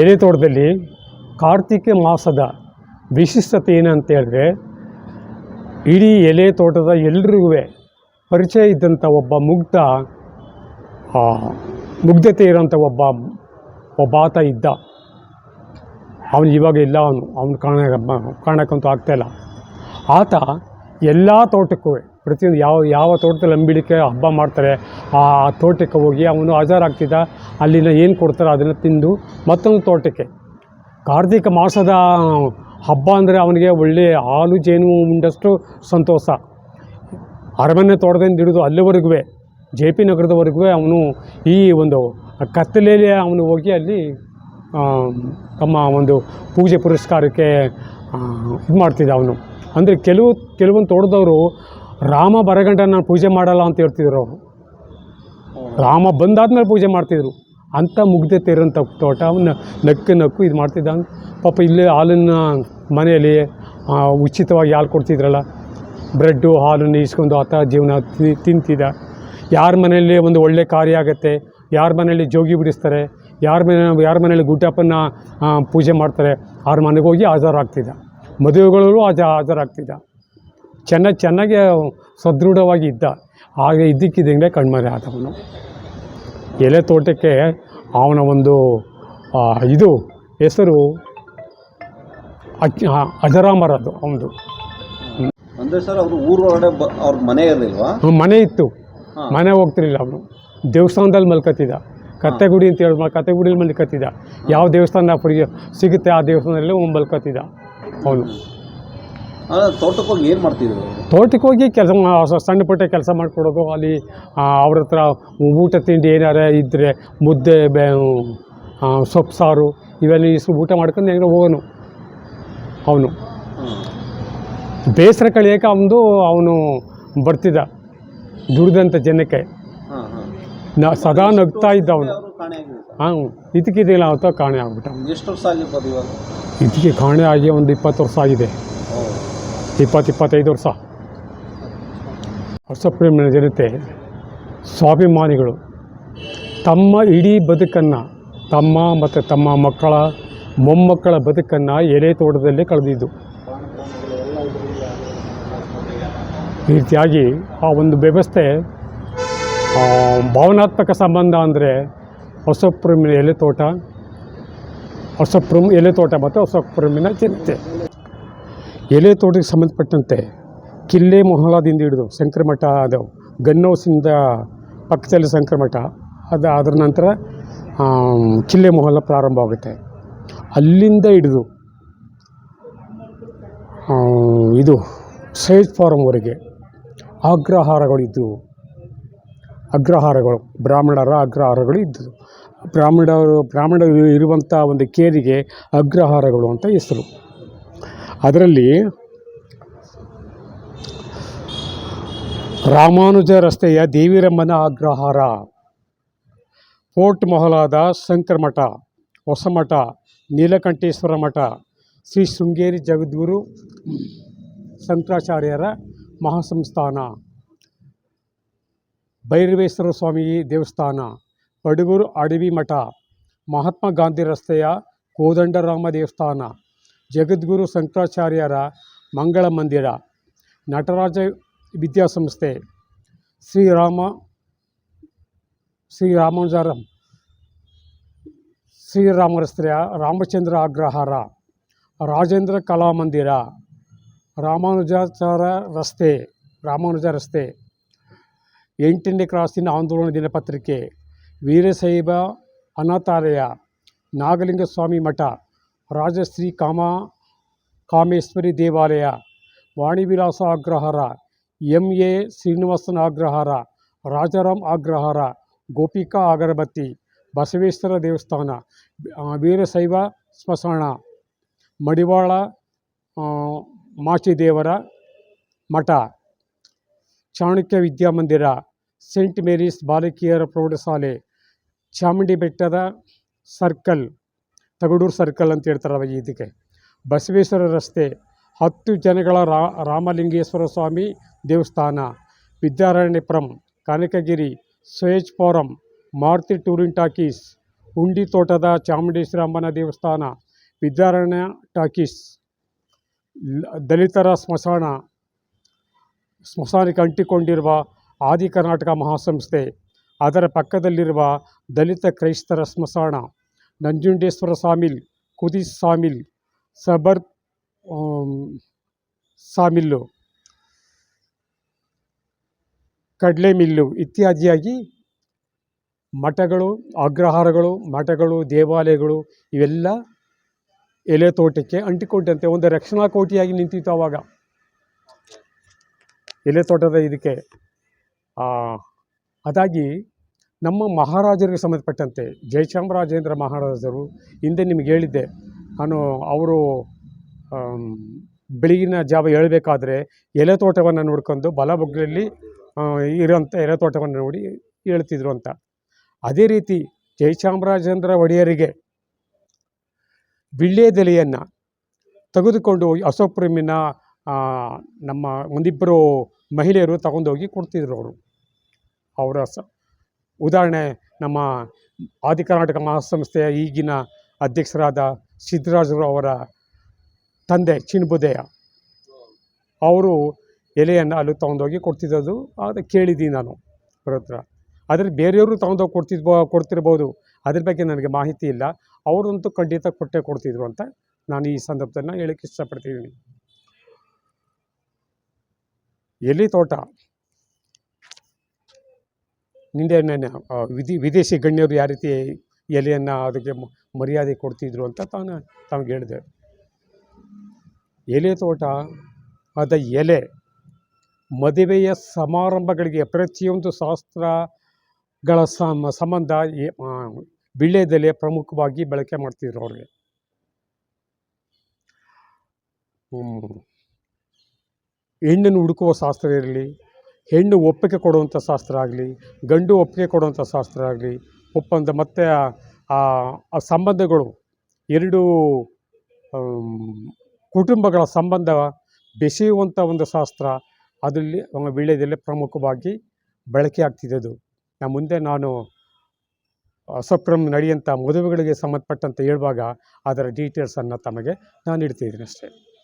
ಎಲೆ ತೋಟದಲ್ಲಿ ಕಾರ್ತಿಕ ಮಾಸದ ವಿಶಿಷ್ಟತೆ ಏನಂತ ಹೇಳಿದ್ರೆ, ಇಡೀ ಎಲೆ ತೋಟದ ಎಲ್ರಿಗೂ ಪರಿಚಯ ಇದ್ದಂಥ ಒಬ್ಬ ಮುಗ್ಧ ಮುಗ್ಧತೆ ಇರೋಂಥ ಒಬ್ಬ ಒಬ್ಬ ಆತ ಇದ್ದ. ಅವನು ಇವಾಗ ಇಲ್ಲ ಅವನು ಅವನು ಕಾಣ ಕಾಣಕ್ಕಂತೂ ಆಗ್ತಾಯಿಲ್ಲ ಆತ ಎಲ್ಲ ತೋಟಕ್ಕೂ ಪ್ರತಿಯೊಂದು ಯಾವ ಯಾವ ತೋಟದಲ್ಲಿ ಅಂಬಿಳಿಕೆ ಹಬ್ಬ ಮಾಡ್ತಾರೆ, ಆ ತೋಟಕ್ಕೆ ಹೋಗಿ ಅವನು ಹಾಜರಾಗ್ತಿದ್ದ ಅಲ್ಲಿನ ಏನು ಕೊಡ್ತಾರೋ ಅದನ್ನು ತಿಂದು ಮತ್ತೊಂದು ತೋಟಕ್ಕೆ. ಕಾರ್ತಿಕ ಮಾಸದ ಹಬ್ಬ ಅಂದರೆ ಅವನಿಗೆ ಒಳ್ಳೆಯ ಹಾಲು, ಜೇನು, ಉಂಡಷ್ಟು ಸಂತೋಷ. ಅರಮನೆ ತೋಟದಿಂದ ಹಿಡಿದು ಅಲ್ಲಿವರೆಗೂ ಜೆ ಪಿ ನಗರದವರೆಗೂ ಅವನು ಈ ಒಂದು ಕತ್ತಲೆಯಲ್ಲಿ ಅವನು ಹೋಗಿ ಅಲ್ಲಿ ತಮ್ಮ ಒಂದು ಪೂಜೆ ಪುರಸ್ಕಾರಕ್ಕೆ ಇದು ಮಾಡ್ತಿದ್ದ ಅವನು. ಅಂದರೆ ಕೆಲವು, ಕೆಲವೊಂದು ತೋಟದವರು ರಾಮ ಬರಗಂಟ ನಾನು ಪೂಜೆ ಮಾಡಲ್ಲ ಅಂತ ಹೇಳ್ತಿದ್ರು ಅವರು. ರಾಮ ಬಂದಾದ್ಮೇಲೆ ಪೂಜೆ ಮಾಡ್ತಿದ್ರು. ಅಂಥ ಮುಗ್ದೆ ಇರೋಂಥ ತೋಟ ಅವನ್ನ ನಕ್ಕು ನಕ್ಕು ಇದು ಮಾಡ್ತಿದ್ದ. ಪಾಪ ಇಲ್ಲೇ ಹಾಲನ್ನು ಮನೆಯಲ್ಲಿ ಉಚಿತವಾಗಿ ಹಾಲು ಕೊಡ್ತಿದ್ರಲ್ಲ. ಬ್ರೆಡ್ಡು, ಹಾಲನ್ನು ಇಸ್ಕೊಂಡು ಆತ ಜೀವನ ತಿಂತಿದ್ದ. ಯಾರ ಮನೆಯಲ್ಲಿ ಒಂದು ಒಳ್ಳೆ ಕಾರ್ಯ ಆಗುತ್ತೆ, ಯಾರ ಮನೆಯಲ್ಲಿ ಜೋಗಿ ಬಿಡಿಸ್ತಾರೆ, ಯಾರ ಮನೆ, ಯಾರ ಮನೆಯಲ್ಲಿ ಗುಡ್ಡಪ್ಪನ ಪೂಜೆ ಮಾಡ್ತಾರೆ, ಅವ್ರ ಮನೆಗೆ ಹೋಗಿ ಹಾಜರಾಗ್ತಿದ್ದ. ಮದುವೆಗಳಲ್ಲೂ ಹಾಜ, ಹಾಜರಾಗ್ತಿದ್ದ. ಚೆನ್ನಾಗಿ ಚೆನ್ನಾಗಿ ಸದೃಢವಾಗಿ ಇದ್ದ ಹಾಗೆ ಇದ್ದಕ್ಕಿದ್ದಂಗೆ ಕಣ್ಮರೆ ಆದವನು. ಎಲೆ ತೋಟಕ್ಕೆ ಅವನ ಒಂದು ಇದು ಹೆಸರು ಅಜ್ ಅಜರಾಮರದು ಅವನದು. ಅಂದರೆ ಸರ್ ಅವರು ಊರೊಳಗಡೆ ಬ ಅವ್ರ ಮನೆ ಇರಲಿಲ್ವಾ ಮನೆ ಇತ್ತು. ಮನೆ ಹೋಗ್ತಿರ್ಲಿಲ್ಲ ಅವನು. ದೇವಸ್ಥಾನದಲ್ಲಿ ಮಲ್ಕತ್ತಿದ್ದ ಕತ್ತೆಗುಡಿ ಅಂತ ಹೇಳಿ ಕತ್ತೆಗುಡಿಲಿ ಮಲ್ಕತ್ತಿದ್ದ ಯಾವ ದೇವಸ್ಥಾನ ಸಿಗುತ್ತೆ ಆ ದೇವಸ್ಥಾನದಲ್ಲಿ ಅವ್ನು. ಮಲ್ಕತ್ತಿದ್ದ ಅವನು ತೋಟಕ್ಕೆ ಹೋಗಿ ಏನು ಮಾಡ್ತಿದ್ರು ತೋಟಕ್ಕೆ ಹೋಗಿ ಕೆಲಸ ಸಣ್ಣ ಪುಟ್ಟ ಕೆಲಸ ಮಾಡಿಕೊಡೋದು ಅಲ್ಲಿ ಅವ್ರ ಹತ್ರ ಊಟ ತಿಂಡಿ ಏನಾರ ಇದ್ದರೆ ಮುದ್ದೆ ಬೇ ಸೊಪ್ಪು ಸಾರು ಇವೆಲ್ಲ ಇಷ್ಟು ಊಟ ಮಾಡ್ಕೊಂಡು ಹೆಂಗೆ ಹೋಗೋನು. ಅವನು. ಬೇಸರ ಕಳಿಯೋಕೆ ಅವನು ಅವನು ಬರ್ತಿದ್ದ ದುಡ್ದಂಥ ಜನಕ್ಕೆ. ನ ಸದಾ ನಗ್ತಾ ಇದ್ದ ಅವನು. ಹಾಂ ಇದಕ್ಕಿದ್ದಿಲ್ಲ ಅಂತ ಕಾಣೆ ಆಗ್ಬಿಟ್ಟ. ಎಷ್ಟು ವರ್ಷ ಆಗಿರ್ಬೋದು ಇವಾಗ ಇದಕ್ಕೆ ಕಾಣೆ ಆಗಿ ಒಂದು ಇಪ್ಪತ್ತು ವರ್ಷ ಆಗಿದೆ. ಇಪ್ಪತ್ತು ಇಪ್ಪತ್ತೈದು ವರ್ಷ ವರ್ಷಪ್ರೇಮಿನ ಜನತೆ ಸ್ವಾಭಿಮಾನಿಗಳು. ತಮ್ಮ ಇಡೀ ಬದುಕನ್ನು, ತಮ್ಮ ಮತ್ತು ತಮ್ಮ ಮಕ್ಕಳ, ಮೊಮ್ಮಕ್ಕಳ ಬದುಕನ್ನು ಎಲೆ ತೋಟದಲ್ಲೇ ಕಳೆದಿದ್ದು. ಈ ರೀತಿಯಾಗಿ ಆ ಒಂದು ವ್ಯವಸ್ಥೆ ಭಾವನಾತ್ಮಕ ಸಂಬಂಧ ಅಂದರೆ ಹೊಸಪ್ರಮಿನ ಎಲೆ ತೋಟ ಹೊಸಪ್ರಮ್ ಎಲೆ ತೋಟ ಮತ್ತು ಹೊಸಪ್ರಮಿನ ಜನತೆ. ಎಲೆ ತೋಟಕ್ಕೆ ಸಂಬಂಧಪಟ್ಟಂತೆ ಕಿಲ್ಲೆ ಮೊಹಲಾದಿಂದ ಹಿಡಿದು ಶಂಕರಮಠ ಅದು ಗನ್ ಹೌಸಿಂದ ಪಕ್ಕದಲ್ಲಿ ಶಂಕರಮಠ ಅದು ಅದರ ನಂತರ ಕಿಲ್ಲೆ ಮೊಹಲ ಪ್ರಾರಂಭ ಆಗುತ್ತೆ. ಅಲ್ಲಿಂದ ಹಿಡಿದು ಇದು ಸೈಜ್ ಫಾರಂವರೆಗೆ ಅಗ್ರಹಾರಗಳು ಇದ್ದವು ಅಗ್ರಹಾರಗಳು, ಬ್ರಾಹ್ಮಣರ ಅಗ್ರಹಾರಗಳು ಇದ್ದವು ಬ್ರಾಹ್ಮಣರು ಬ್ರಾಹ್ಮಣರು ಇರುವಂಥ ಒಂದು ಕೇರಿಗೆ ಅಗ್ರಹಾರಗಳು ಅಂತ ಹೆಸರು. ಅದರಲ್ಲಿ ರಾಮಾನುಜ ರಸ್ತೆಯ ದೇವಿರಮ್ಮನ ಅಗ್ರಹಾರ, ಫೋರ್ಟ್ ಮೊಹಲಾದ ಶಂಕರಮಠ, ಹೊಸಮಠ, ನೀಲಕಂಠೇಶ್ವರ ಮಠ, ಶ್ರೀ ಶೃಂಗೇರಿ ಜಗದ್ಗುರು ಶಂಕರಾಚಾರ್ಯರ ಮಹಾಸಂಸ್ಥಾನ, ಭೈರವೇಶ್ವರ ಸ್ವಾಮಿ ದೇವಸ್ಥಾನ ಪಡುಗೂರು ಅಡವಿ ಮಠ, ಮಹಾತ್ಮ ಗಾಂಧಿ ರಸ್ತೆಯ ಕೋದಂಡರಾಮ ದೇವಸ್ಥಾನ ಜಗದ್ಗುರು ಶಂಕರಾಚಾರ್ಯರ ಮಂಗಳ ಮಂದಿರ ನಟರಾಜ ವಿದ್ಯಾಸಂಸ್ಥೆ ಶ್ರೀರಾಮ ಶ್ರೀರಾಮಾನುಜರ ಶ್ರೀರಾಮ ರಸ್ತೆಯ ರಾಮಚಂದ್ರ ಅಗ್ರಹಾರ ರಾಜೇಂದ್ರ ಕಲಾಮಂದಿರ ರಾಮಾನುಜಾಚಾರ ರಸ್ತೆ ರಾಮಾನುಜ ರಸ್ತೆ ಎಂಟನೇ ಕ್ರಾಸಿನ ಆಂದೋಲನ ದಿನಪತ್ರಿಕೆ ವೀರಶೈವ ಅನಾಥಾಲಯ ನಾಗಲಿಂಗ ಸ್ವಾಮಿ ಮಠ ರಾಜಶ್ರೀ ಕಾಮಾ ಕಾಮೇಶ್ವರಿ ದೇವಾಲಯ, ವಾಣಿವಿಲಾಸ ಅಗ್ರಹಾರ ಎಂ ಎ ಶ್ರೀನಿವಾಸನ ಅಗ್ರಹಾರ, ರಾಜಾರಾಮ್ ಅಗ್ರಹಾರ, ಗೋಪಿಕಾ ಅಗರಬತ್ತಿ, ಬಸವೇಶ್ವರ ದೇವಸ್ಥಾನ ವೀರಶೈವ ಸ್ಮಶಾನ, ಮಡಿವಾಳ ಮಾಚಿದೇವರ ಮಠ, ಚಾಣಕ್ಯ ವಿದ್ಯಾಮಂದಿರ, ಸೇಂಟ್ ಮೇರೀಸ್ ಬಾಲಕಿಯರ ಪ್ರೌಢಶಾಲೆ, ಚಾಮುಂಡಿ ಬೆಟ್ಟದ ಸರ್ಕಲ್ ತಗಡೂರು ಸರ್ಕಲ್ ಅಂತ ಹೇಳ್ತಾರಲ್ಲ ಇದಕ್ಕೆ. ಬಸವೇಶ್ವರ ರಸ್ತೆ, ಹತ್ತು ಜನಗಳ ರಾ, ರಾಮಲಿಂಗೇಶ್ವರ ಸ್ವಾಮಿ ದೇವಸ್ಥಾನ Vidyaranyapuram Kanakagiri, ಸ್ವೇಜ್ forum, Maruti touring talkies, ಉಂಡಿ ತೋಟದ ಚಾಮುಂಡೇಶ್ವರಮ್ಮನ ದೇವಸ್ಥಾನ, ವಿದ್ಯಾರಣ್ಯ ಟಾಕೀಸ್ ದಲಿತರ ಸ್ಮಶಾನ, ಸ್ಮಶಾನಕ್ಕೆ ಅಂಟಿಕೊಂಡಿರುವ ಆದಿ ಕರ್ನಾಟಕ ಮಹಾಸಂಸ್ಥೆ, ಅದರ ಪಕ್ಕದಲ್ಲಿರುವ ದಲಿತ ಕ್ರೈಸ್ತರ ಸ್ಮಶಾನ ನಂಜುಂಡೇಶ್ವರ ಸಾಮಿಲ್ ಕುದಿ ಸಾಮಿಲ್ ಸಬರ್ ಸಾಮಿಲ್ಲು ಕಡಲೆ ಮಿಲ್ಲು ಇತ್ಯಾದಿಯಾಗಿ ಮಠಗಳು, ಅಗ್ರಹಾರಗಳು, ಮಠಗಳು, ದೇವಾಲಯಗಳು ಇವೆಲ್ಲ ಎಲೆ ತೋಟಕ್ಕೆ ಅಂಟಿಕೊಂಡಂತೆ. ಒಂದು ರಕ್ಷಣಾ ಕೋಟಿಯಾಗಿ ನಿಂತಿತ್ತು ಆವಾಗ. ಎಲೆ ತೋಟದ ಇದಕ್ಕೆ. ಅದಾಗಿ ನಮ್ಮ ಮಹಾರಾಜರಿಗೆ ಸಂಬಂಧಪಟ್ಟಂತೆ ಜಯಚಾಮರಾಜೇಂದ್ರ ಮಹಾರಾಜರು ಹಿಂದೆ ನಿಮಗೆ ಹೇಳಿದ್ದೆ. ನಾನು ಅವರು ಬೆಳಗಿನ ಜಾವ ಹೇಳಬೇಕಾದ್ರೆ ಎಲೆ ತೋಟವನ್ನು ನೋಡ್ಕೊಂಡು ಬಲಬಗ್ಲಲ್ಲಿ ಇರೋಂಥ ಎಲೆ ತೋಟವನ್ನು ನೋಡಿ ಹೇಳ್ತಿದ್ರು ಅಂತ. ಅದೇ ರೀತಿ ಜಯಚಾಮರಾಜೇಂದ್ರ ಒಡೆಯರಿಗೆ ವಿಳ್ಯದೆಲೆಯನ್ನು ತೆಗೆದುಕೊಂಡು ಹೋಗಿ ನಮ್ಮ ಒಂದಿಬ್ಬರು ಮಹಿಳೆಯರು ತಗೊಂಡೋಗಿ ಕೊಡ್ತಿದ್ರು ಅವರು. ಅವರ ಸ ಉದಾಹರಣೆ, ನಮ್ಮ ಆದಿ ಕರ್ನಾಟಕ ಮಹಾಸಂಸ್ಥೆಯ ಈಗಿನ ಅಧ್ಯಕ್ಷರಾದ ಸಿದ್ದರಾಜರು ಅವರ ತಂದೆ ಚಿನ್ಬುದಯ ಅವರು ಎಲೆಯನ್ನು ಅಲ್ಲಿ ತೊಗೊಂಡೋಗಿ ಕೊಡ್ತಿದ್ದದು ಅದು ಕೇಳಿದ್ದೀನಿ ನಾನು ಅವ್ರ ಹತ್ರ. ಆದರೆ ಬೇರೆಯವರು ತೊಗೊಂಡೋಗಿ ಕೊಡ್ತಿದ್ಬೋ, ಕೊಡ್ತಿರ್ಬೋದು, ಅದ್ರ ಬಗ್ಗೆ ನನಗೆ ಮಾಹಿತಿ ಇಲ್ಲ. ಅವರಂತೂ ಖಂಡಿತ ಕೊಟ್ಟೆ ಕೊಡ್ತಿದ್ರು ಅಂತ ನಾನು ಈ ಸಂದರ್ಭದಲ್ಲಿ ಹೇಳಕ್ಕೆ ಇಷ್ಟಪಡ್ತಿದ್ದೀನಿ. ಎಲೆ ತೋಟ. ಆ, ವಿಧಿ ವಿದೇಶಿ ಗಣ್ಯರು ಯಾವ ರೀತಿ ಎಲೆಯನ್ನು ಅದಕ್ಕೆ ಮರ್ಯಾದೆ ಕೊಡ್ತಿದ್ರು ಅಂತ ತಾನು ತಮಗೆ ಹೇಳಿದೆ ಎಲೆ ತೋಟ ಅದ ಎಲೆ ಮದುವೆಯ ಸಮಾರಂಭಗಳಿಗೆ ಪ್ರತಿಯೊಂದು ಶಾಸ್ತ್ರಗಳ ಸಮ ಸಂಬಂಧ ಎ- ಪ್ರಮುಖವಾಗಿ ಬಳಕೆ ಮಾಡ್ತಿದ್ರು ಅವ್ರಿಗೆ. ಹೆಣ್ಣನ್ನು ಹುಡುಕುವ ಶಾಸ್ತ್ರ ಇರಲಿ ಹೆಣ್ಣು ಒಪ್ಪಿಗೆ ಕೊಡುವಂಥ ಶಾಸ್ತ್ರ ಆಗಲಿ, ಗಂಡು ಒಪ್ಪಿಗೆ ಕೊಡುವಂಥ ಶಾಸ್ತ್ರ ಆಗಲಿ, ಒಪ್ಪಂದ ಮತ್ತು ಆ- ಸಂಬಂಧಗಳು ಎರಡು ಕುಟುಂಬಗಳ ಸಂಬಂಧ ಬೆಸೆಯುವಂಥ ಒಂದು ಶಾಸ್ತ್ರ ಅದರಲ್ಲಿ ವೀಳ್ಯದೆಲೆ ಪ್ರಮುಖವಾಗಿ ಬಳಕೆ ಆಗ್ತಿದ್ದದು. ನಾ ಮುಂದೆ ನಾನು ಅಸಪ್ರಮ್ ನಡೆಯುವಂಥ ಮದುವೆಗಳಿಗೆ ಸಂಬಂಧಪಟ್ಟಂತೆ ಹೇಳುವಾಗ ಅದರ ಡೀಟೇಲ್ಸನ್ನು ತಮಗೆ ನಾನು ಇಡ್ತಿದ್ದೀನಿ ಅಷ್ಟೇ.